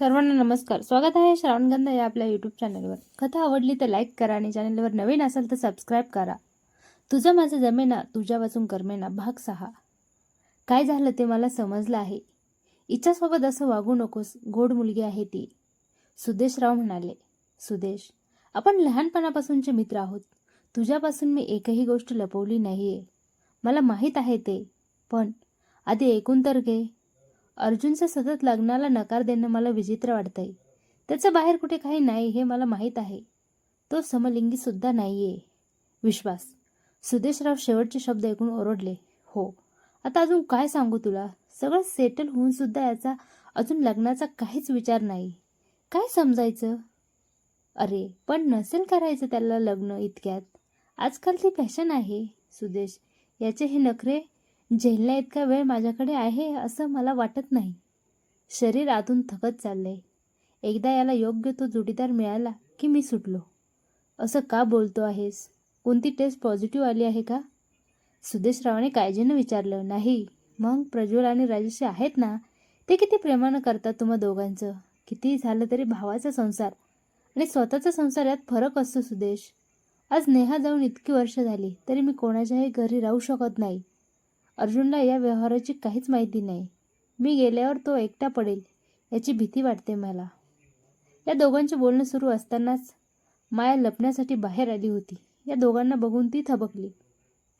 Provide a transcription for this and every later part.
सर्वांना नमस्कार. स्वागत आहे श्रावणगंध या आपल्या यूट्यूब चॅनलवर कथा आवडली तर लाईक करा आणि चॅनलवर नवीन असाल तर सबस्क्राईब करा. तुझं माझं जमेना तुझ्या वाचून करमेना भाग सहा. काय झालं ते मला समजलं आहे. इच्छासोबत असं वागू नकोस गोड मुलगी आहे ती. सुदेशराव म्हणाले सुदेश आपण लहानपणापासूनचे मित्र आहोत. तुझ्यापासून मी एकही गोष्ट लपवली नाही आहे मला माहीत आहे ते. पण आधी ऐकून तर घे. अर्जुनचं सतत लग्नाला नकार देणं मला विचित्र वाटतंय. त्याचं बाहेर कुठे काही नाही हे मला माहीत आहे. तो समलिंगी सुद्धा नाही आहे विश्वास. सुदेशराव शेवटचे शब्द ऐकून ओरडले. हो. आता अजून काय सांगू तुला? सगळं सेटल होऊन सुद्धा याचा अजून लग्नाचा काहीच विचार नाही. काय समजायचं? अरे पण नसेल करायचं त्याला लग्न इतक्यात? आजकाल ती फॅशन आहे सुदेश. याचे हे नखरे झेलण्या इतका वेळ माझ्याकडे आहे असं मला वाटत नाही. शरीर आतून थकत चाललंय. एकदा याला योग्य तो जोडीदार मिळाला की मी सुटलो. असं का बोलतो आहेस? कोणती टेस्ट पॉझिटिव्ह आली आहे का? सुदेशरावाने काळजीनं विचारलं नाही. मग प्रज्वल आणि राजेश आहेत ना ते किती प्रेमानं करतात तुम्हा दोघांचं? किती झालं तरी भावाचा संसार आणि स्वतःचा संसार यात फरक असतो सुदेश. आज नेहा जाऊन इतकी वर्ष झाली तरी मी कोणाच्याही घरी राहू शकत नाही. अर्जुनला या व्यवहाराची काहीच माहिती नाही. मी गेल्यावर तो एकटा पडेल याची भीती वाटते मला. या दोघांचे बोलणं सुरू असतानाच माया लपण्यासाठी बाहेर आली होती. या दोघांना बघून ती थबकली.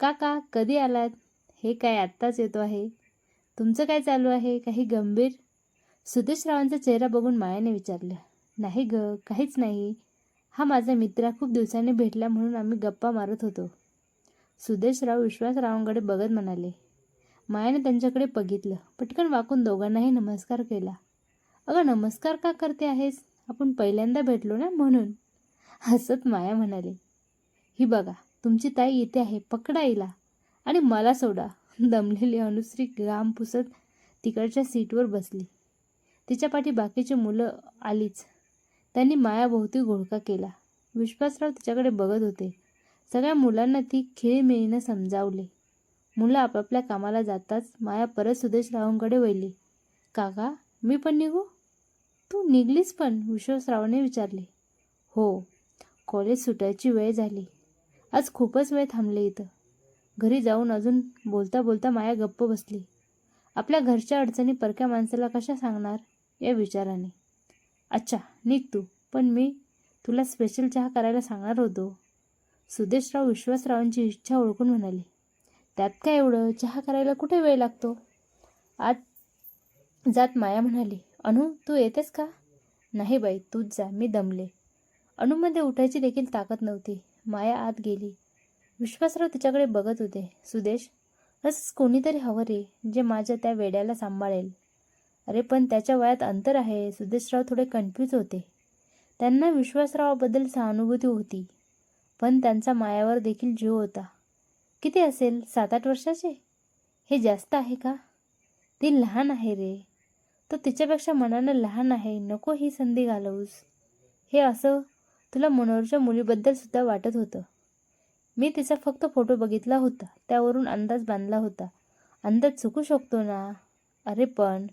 काका कधी आलात? हे काय आत्ताच येतो आहे? तुमचं काय चालू आहे? काही गंभीर? सुदेशरावांचा चेहरा बघून मायाने विचारलं. नाही ग काहीच नाही. हा माझा मित्र खूप दिवसांनी भेटला म्हणून आम्ही गप्पा मारत होतो. सुदेशराव विश्वासरावांकडे बघत म्हणाले. मायाने त्यांच्याकडे बघितलं. पटकन वाकून दोघांनाही नमस्कार केला. अगं नमस्कार का करते आहेस? आपण पहिल्यांदा भेटलो ना म्हणून. हसत माया म्हणाली. ही बघा तुमची ताई इथे आहे पकडा हिला. आणि मला सोडा. दमलेली अनुश्री घाम पुसत तिकडच्या सीटवर बसली. तिच्या पाठी बाकीची मुलं आलीच. त्यांनी मायाभोवती घोळका केला. विश्वासराव तिच्याकडे बघत होते. सगळ्या मुलांना ती खेळीमेळीनं समजावले. मुलं आपापल्या कामाला जाताच माया परत सुदेशरावांकडे वळली. काका मी पण निघू? तू निघलीस पण विश्वासरावाने विचारले. हो कॉलेज सुटायची वेळ झाली. आज खूपच वेळ थांबले इथं. घरी जाऊन अजून बोलता बोलता माया गप्प बसली. आपल्या घरच्या अडचणी परक्या माणसाला कशा सांगणार? या विचाराने. अच्छा निघ तू पण मी तुला स्पेशल चहा करायला सांगणार होतो. सुदेशराव विश्वासरावांची इच्छा ओळखून म्हणाले. त्यात काय एवढं? चहा करायला कुठे वेळ लागतो? आत जात माया म्हणाली अनु तू येतेस का? नाही बाई तूच जा मी दमले. अणूमध्ये उठायची देखील ताकद नव्हती. माया आत गेली. विश्वासराव तिच्याकडे बघत होते. सुदेश असंच कोणीतरी हवं रे जे माझ्या त्या वेड्याला सांभाळेल. अरे पण त्याच्या वयात अंतर आहे. सुदेशराव थोडे कन्फ्यूज होते. त्यांना विश्वासरावाबद्दल सहानुभूती होती. पण त्यांचा मायावर देखील जीव होता. किती असेल? सात आठ वर्षाचे? हे जास्त आहे का? ती लहान आहे रे. तो तिच्यापेक्षा मनानं लहान आहे. नको ही संधी घालवूस. हे असं तुला मनोहरच्या मुलीबद्दल सुद्धा वाटत होतं. मी तिचा फक्त फोटो बघितला होता. त्यावरून अंदाज बांधला होता. अंदाज चुकू शकतो ना? अरे पण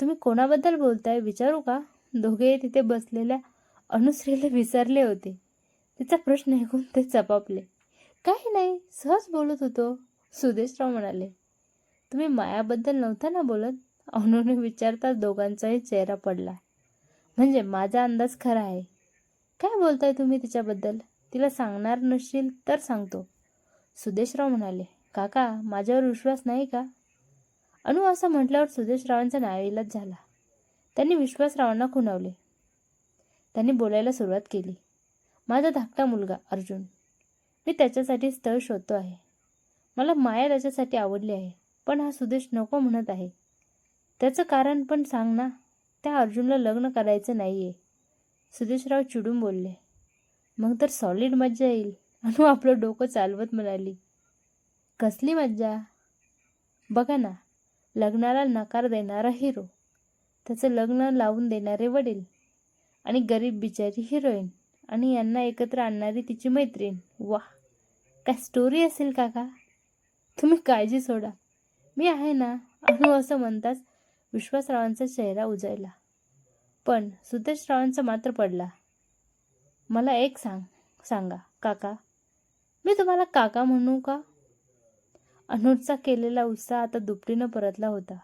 तुम्ही कोणाबद्दल बोलताय विचारू का? दोघे तिथे बसलेल्या अनुश्रीला विचारले होते. तिचा प्रश्न ऐकून ते चपापले. काही नाही सहज बोलत होतो. सुदेशराव म्हणाले तुम्ही मायाबद्दल नव्हता ना बोलत? अनुने विचारताच दोघांचाही चेहरा पडला. म्हणजे माझा अंदाज खरा आहे. काय बोलताय तुम्ही तिच्याबद्दल? तिला सांगणार नसशील तर सांगतो. सुदेशराव म्हणाले काका माझ्यावर विश्वास नाही का? अनु असं म्हटल्यावर सुदेशरावांचा नाविलाज झाला. त्यांनी विश्वासरावांना खुणावले. त्यांनी बोलायला सुरुवात केली. माझा धाकटा मुलगा अर्जुन. मी त्याच्यासाठी स्थळ शोधतो आहे. मला माया त्याच्यासाठी आवडली आहे पण हा सुदेश नको म्हणत आहे. त्याचं कारण पण सांग ना त्या अर्जुनला लग्न करायचं नाही आहे सुदेशराव चिडून बोलले मग तर सॉलिड मज्जा येईल. अनु आपलं डोकं चालवत म्हणाली कसली मज्जा? बघा ना लग्नाला नकार देणारा हिरो त्याचं लग्न लावून देणारे वडील आणि गरीब बिचारी हिरोईन आणि यांना एकत्र आणणारी तिची मैत्रीण. वाह! काय स्टोरी असेल काका? तुम्ही काळजी सोडा. मी आहे ना अनु असं म्हणताच विश्वासरावांचा चेहरा उजायला पण सुदेशरावांचा मात्र पडला. मला एक सांग सांगा काका. मी तुम्हाला काका म्हणू का? अनुजचा केलेला उत्साह आता दुपटीनं परतला होता.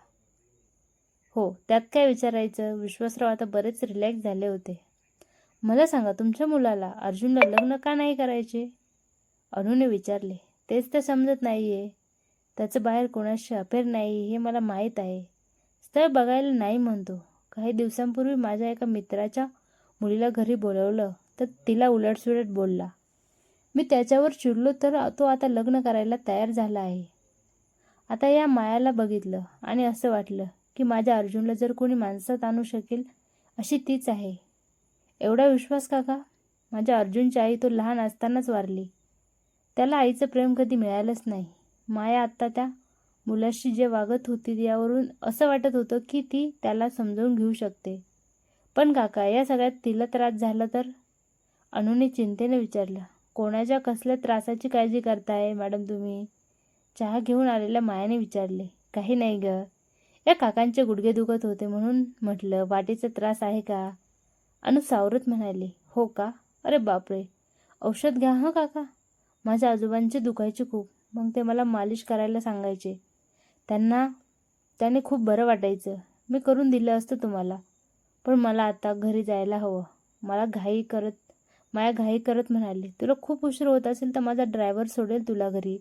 हो त्यात काय विचारायचं? विश्वासराव आता बरेच रिलॅक्स झाले होते. मला सांगा तुमच्या मुलाला अर्जुनला लग्न का नाही करायचे? अनुने विचारले तेच तर समजत नाही आहे त्याचं बाहेर कोणाशी अफेअर नाही हे मला माहीत आहे. स्थळ बघायला नाही म्हणतो. काही दिवसांपूर्वी माझ्या एका मित्राच्या मुलीला घरी बोलवलं तर तिला उलटसुलट बोलला. मी त्याच्यावर चिडलो तर तो आता लग्न करायला तयार झाला आहे. आता या मायाला बघितलं आणि असं वाटलं की माझ्या अर्जुनला जर कोणी माणसात आणू शकेल अशी तीच आहे. एवढा विश्वास काका माझ्या अर्जुनची आई तो लहान असतानाच वारली. त्याला आईचं प्रेम कधी मिळालंच नाही. माया आत्ता त्या मुलाशी जे वागत होती यावरून असं वाटत होतं की ती त्याला समजावून घेऊ शकते. पण काका या सगळ्यात तिला त्रास झाला तर? अनुने चिंतेने विचारलं. कोणाच्या कसल्या त्रासाची काळजी करताय मॅडम तुम्ही? चहा घेऊन आलेल्या मायाने विचारले. काही नाही ग. या काकांचे गुडघे दुखत होते म्हणून म्हटलं वाटेचा त्रास आहे का? अनु सावरत म्हणाले हो का? अरे बापरे! औषध घ्या हं काका. माझ्या आजोबांचे दुखायचे खूप. मग ते मला मालिश करायला सांगायचे. त्यांना त्याने खूप बरं वाटायचं. मी करून दिलं असतं तुम्हाला. पण मला आता घरी जायला हवं. मला घाई करत माया घाई करत म्हणाले तुला खूप उशीर होत असेल तर माझा ड्रायव्हर सोडेल तुला घरी.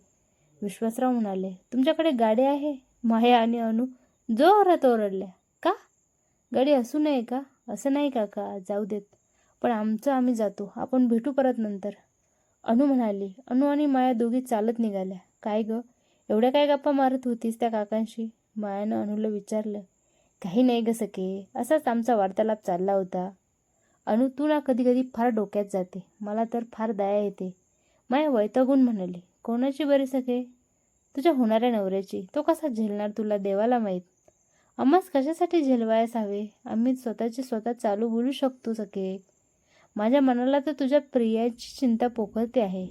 विश्वासराव म्हणाले तुमच्याकडे गाडी आहे? माया आणि अनु जोरात ओरडल्या का? गाडी असू नये का? असं नाही काका जाऊ देत. पण आमचं आम्ही जातो. आपण भेटू परत नंतर. अनु म्हणाली अनु आणि माया दोघी चालत निघाल्या. काय ग? एवढ्या काय गप्पा मारत होतीस त्या काकांशी? मायानं अनुला विचारलं. काही नाही ग सके असाच आमचा वार्तालाप चालला होता. अनु तू ना कधी कधी फार डोक्यात जाते. मला तर फार दया येते. माया वैतागून म्हणाली कोणाची बरी सखे? तुझ्या होणाऱ्या नवऱ्याची. तो कसा झेलणार तुला देवाला माहीत? आम्हाच कशासाठी झेलवायस हवे आम्ही स्वतःची स्वतः चालू बोलू शकतो सखे. माझ्या मनाला तर तुझ्या प्रियाची चिंता पोखरते आहे.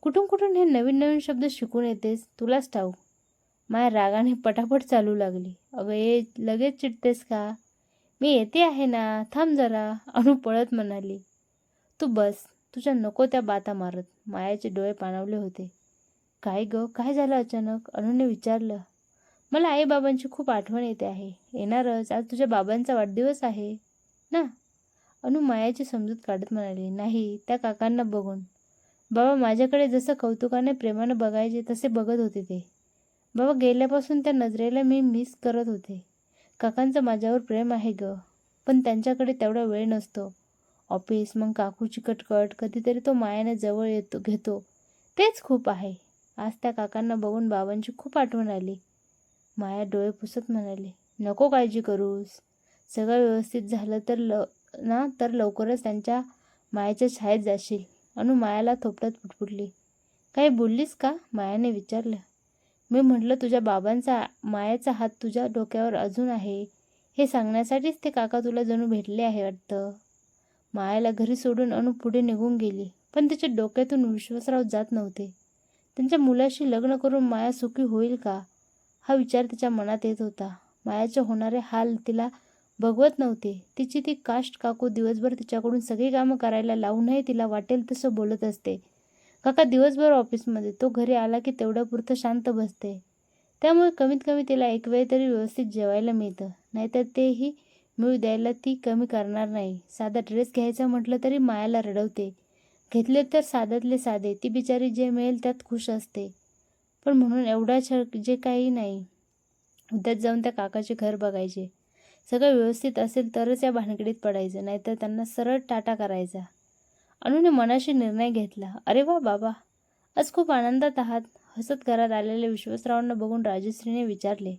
कुठून कुठून हे नवीन नवीन शब्द शिकून येतेस? तुलाच ठाऊ माया रागाने पटापट चालू लागली. अगं ये लगेच चिडतेस का? मी येते आहे ना? थांब जरा. अणू पळत म्हणाली. तू बस. तुझ्या नको त्या बाता मारत. मायाचे डोळे पाणावले होते. काय ग? काय झालं अचानक? अणूने विचारलं. मला आईबाबांची खूप आठवण येते आहे. येणारच. आज तुझ्या बाबांचा वाढदिवस आहे. ना? अनु मायाची समजूत काढत म्हणाली नाही त्या काकांना बघून. बाबा माझ्याकडे जसं कौतुकाने प्रेमानं बघायचे तसे बघत होते ते. बाबा गेल्यापासून त्या नजरेला मी मिस करत होते. काकांचं माझ्यावर प्रेम आहे ग पण त्यांच्याकडे तेवढा वेळ नसतो. ऑफिस मग काकूची कटकट कधीतरी तो मायाने जवळ येतो घेतो. तेच खूप आहे. आज त्या काकांना बघून बाबांची खूप आठवण आली. माया डोळे पुसत म्हणाली नको काळजी करूस. सगळं व्यवस्थित झालं तर ल ना तर लवकरच त्यांच्या मायाच्या छायेत जाशील. अनु मायाला थोपटत पुटपुटली. काही बोललीस का? मायाने विचारलं. मी म्हटलं तुझ्या बाबांचा मायाचा हात तुझ्या डोक्यावर अजून आहे. हे सांगण्यासाठीच ते काका तुला जणू भेटले आहे वाटतं. मायाला घरी सोडून अनु पुढे निघून गेली. पण तिच्या डोक्यातून विश्वासराव जात नव्हते. त्यांच्या मुलाशी लग्न करून माया सुखी होईल का? हा विचार तिच्या मनात येत होता. मायाचे होणारे हाल तिला बघवत नव्हते. तिची ती काष्ट काकू दिवसभर तिच्याकडून सगळी कामं करायला लावूनही तिला वाटेल तसं बोलत असते. काका दिवसभर ऑफिसमध्ये तो घरी आला की तेवढ्यापुरतं शांत बसते. त्यामुळे कमीत कमी तिला एक वेळ तरी व्यवस्थित जेवायला मिळतं. नाहीतर तेही मिळू द्यायला ती कमी करणार नाही. साधा ड्रेस घ्यायचा म्हटलं तरी मायाला रडवते. घेतले तर साध्यातले साधे. ती बिचारी जे मिळेल त्यात खुश असते. पण म्हणून एवढा छ जे काही नाही. उद्याच जाऊन त्या काकाचे घर बघायचे. सगळं व्यवस्थित असेल तरच या भानगडीत पडायचं नाहीतर त्यांना सरळ टाटा करायचा. अनुने मनाशी निर्णय घेतला. अरे वा बाबा! आज खूप आनंदात आहात. हसत घरात आलेल्या विश्वासरावांना बघून राजश्रीने विचारले.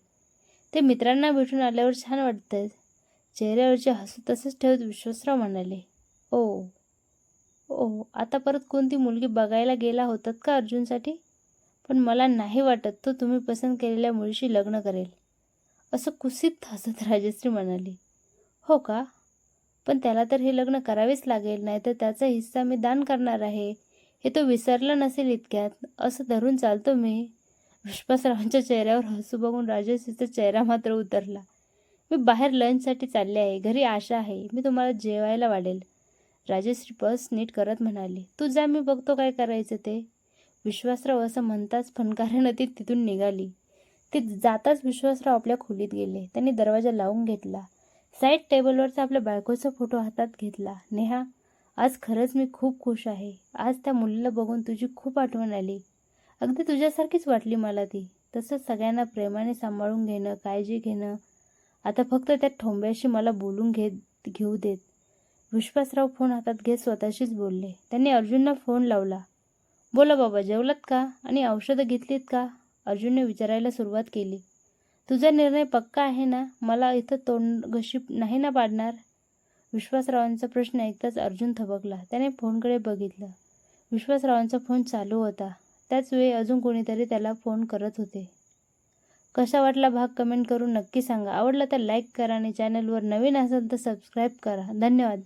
ते मित्रांना भेटून आल्यावर छान वाटतं चेहऱ्यावरचे हसू तसंच ठेवत विश्वासराव म्हणाले ओ ओ आता परत कोणती मुलगी बघायला गेला होतात का अर्जुनसाठी? पण मला नाही वाटत तो तुम्ही पसंत केलेल्या मुलीशी लग्न करेल. असं कुसित हसत राजश्री म्हणाली. हो का? पण त्याला तर हे लग्न करावेच लागेल नाहीतर त्याचा हिस्सा मी दान करणार आहे. हे तो विसरला नसेल इतक्यात. असं धरून चालतो मी. विश्वासरावांच्या चेहऱ्यावर हसू बघून राजश्रीचा चेहरा मात्र उतरला. मी बाहेर लंचसाठी चालले आहे. घरी आशा आहे. मी तुम्हाला जेवायला वाढेल. राजश्री बस नीट करत म्हणाली. तू जा मी बघतो काय करायचं ते. विश्वासराव असं म्हणताच फणकारानं ती तिथून निघाली. ते जाताच विश्वासराव आपल्या खोलीत गेले. त्यांनी दरवाजा लावून घेतला. साईड टेबलवरचा आपल्या बायकोचा फोटो हातात घेतला. नेहा आज खरंच मी खूप खुश आहे. आज त्या मुलीला बघून तुझी खूप आठवण आली. अगदी तुझ्यासारखीच वाटली मला ती. तसंच सगळ्यांना प्रेमाने सांभाळून घेणं काळजी घेणं. आता फक्त त्या ठोंब्याशी मला बोलून घेत घेऊ देत. विश्वासराव फोन हातात घेत स्वतःशीच बोलले. त्यांनी अर्जुनला फोन लावला. बोला बाबा जेवलात का? आणि औषधं घेतलीत का? अर्जुनने विचारायला सुरुवात केली. तुझा निर्णय पक्का आहे ना? मला इथं तोंड घशी नाही ना पाडणार? विश्वासरावांचा प्रश्न ऐकताच अर्जुन थबकला. त्याने फोनकडे बघितलं. विश्वासरावांचा फोन चालू होता. त्याच वेळी अजून कोणीतरी त्याला फोन करत होते. कसा वाटला भाग कमेंट करून नक्की सांगा. आवडला तर लाईक करा आणि चॅनलवर नवीन असेल तर सबस्क्राईब करा. धन्यवाद.